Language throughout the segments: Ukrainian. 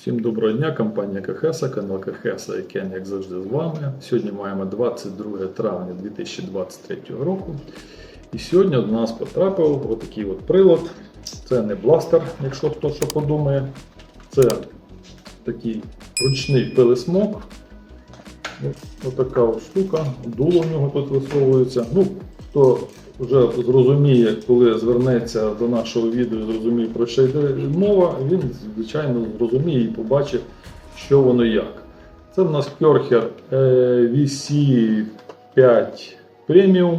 Всім доброго дня, компанія КХС, канал КХС і Кен, як завжди, з вами. Сьогодні маємо 22 травня 2023 року. І сьогодні до нас потрапив отакий от прилад. Це не бластер, якщо хто що подумає. Це такий ручний пилисмок. Ось така штука, дуло в нього тут висовується. Ну, хто вже зрозуміє, коли звернеться до нашого відео, зрозуміє про що йде мова, він, звичайно, зрозуміє і побачить, що воно як. Це в нас Керхер VC5 Premium.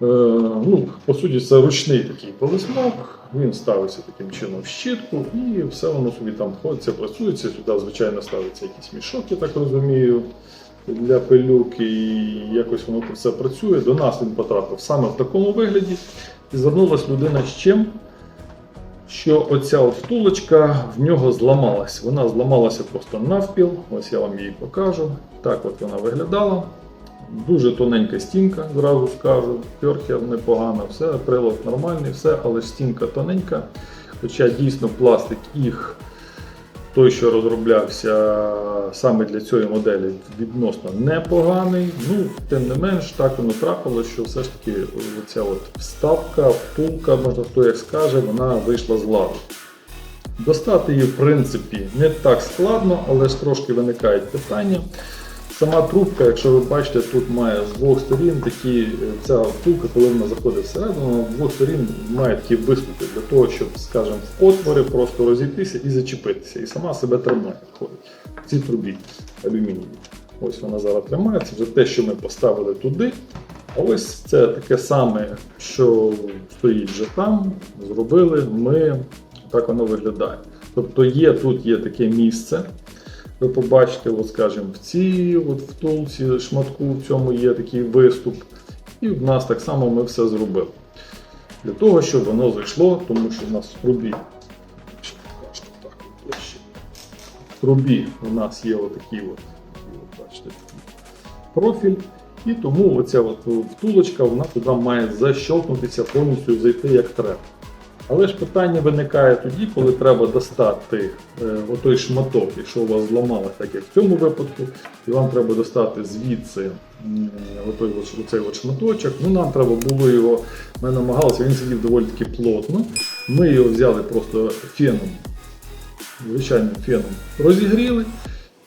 Ну, По суті, це ручний такий полисмок. Він ставиться таким чином в щітку і все воно собі там входиться, працюється. Сюди, звичайно, ставиться якийсь мішок, я так розумію, для пилюки, і якось воно все працює. До нас він потрапив саме в такому вигляді. І звернулася людина з чим? Що оця от втулочка в нього зламалась. Вона зламалася просто навпіл. Ось я вам її покажу. Так от вона виглядала. Дуже тоненька стінка, зразу скажу. Керхер непогано, все, прилад нормальний, все, але стінка тоненька. Хоча дійсно пластик їх, той, що розроблявся саме для цієї моделі, відносно непоганий. Ну, тим не менш, так воно трапило, що все ж таки ця от вставка, втулка, можна хто як скаже, вона вийшла з ладу. Достати її, в принципі, не так складно, але ж трошки виникають питання. Сама трубка, якщо ви бачите, тут має з двох сторін такі, ця втулка, коли вона заходить всередину, вона з двох сторін має такі виступи для того, щоб, скажімо, в отвори просто розійтися і зачепитися. І сама себе тримає виходить. В цій трубі алюмінієвій. Ось вона зараз тримається, вже те, що ми поставили туди. А ось це таке саме, що стоїть вже там, зробили ми, так воно виглядає. Тобто є тут є таке місце. Ви побачите, от, скажімо, в цій от втулці шматку в цьому є такий виступ. І в нас так само ми все зробили. Для того, щоб воно зайшло, тому що в нас в трубі. В трубі у нас є отакий от, от, бачите, профіль. І тому оця от втулочка вона туди має защелкнутися, повністю зайти як треба. Але ж питання виникає тоді, коли треба достати е, отой шматок, якщо у вас зламалося, так як в цьому випадку, і вам треба достати звідси отой, оцей от шматочок. Ну, нам треба було його, ми намагалися, він сидів доволі таки плотно. Ми його взяли просто феном, звичайним феном розігріли.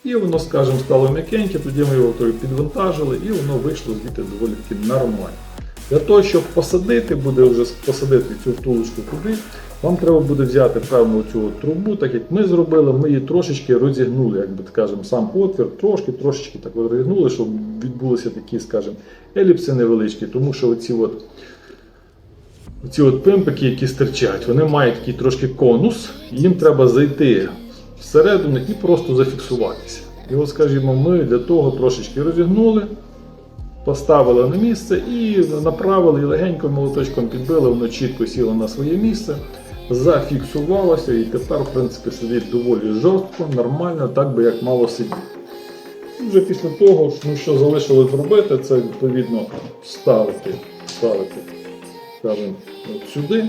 І воно, скажімо, стало м'якеньке, тоді ми його підвантажили і воно вийшло звідти доволі таки нормально. Для того, щоб посадити, буде вже посадити цю втулочку туди, вам треба буде взяти певну цю трубу, так як ми зробили, ми її трошечки розігнули, як би скажемо, сам отвір, трошки, трошечки так розігнули, щоб відбулися такі, скажімо, еліпси невеличкі, тому що оці от, оці от пимпики, які стирчать, вони мають такий трошки конус, їм треба зайти всередину і просто зафіксуватися. І от, скажімо, ми для того трошечки розігнули поставили на місце і направили легенько молоточком підбили, воно чітко сіло на своє місце, зафіксувалося і тепер, в принципі, сидить доволі жорстко, нормально, так би як мало сидіти. Вже після того, ну, що залишилось зробити, це відповідно ставити, ставити скажімо, от сюди.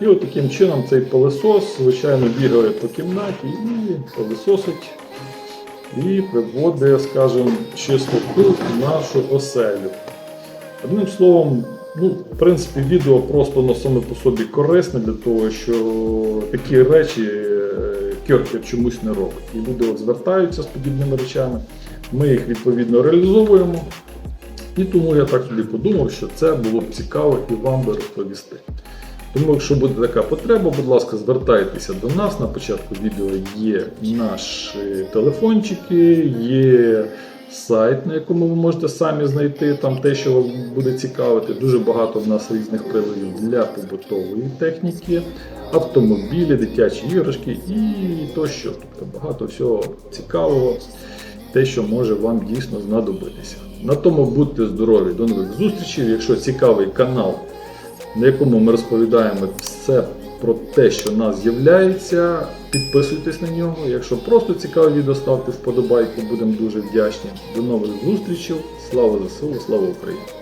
І от таким чином цей пилосос, звичайно, бігає по кімнаті і пилососить і приводить, скажімо, чистоту в нашу оселю. Одним словом, ну, в принципі, відео просто на саме по собі корисне для того, що такі речі е, Керкер чомусь не робить. І люди от звертаються з подібними речами, ми їх відповідно реалізовуємо. І тому я так собі подумав, що це було б цікаво і вам би розповісти. Тому, якщо буде така потреба, будь ласка, звертайтеся до нас. На початку відео є наші телефончики, є сайт, на якому ви можете самі знайти там те, що вам буде цікавити. Дуже багато в нас різних приладів для побутової техніки, автомобілі, дитячі іграшки і тощо. Тобто багато всього цікавого, те, що може вам дійсно знадобитися. На тому будьте здорові, до нових зустрічей. Якщо цікавий канал на якому ми розповідаємо все про те, що нас з'являється. Підписуйтесь на нього. Якщо просто цікаве відео, ставте вподобайку, будемо дуже вдячні. До нових зустрічей. Слава ЗСУ, слава Україні!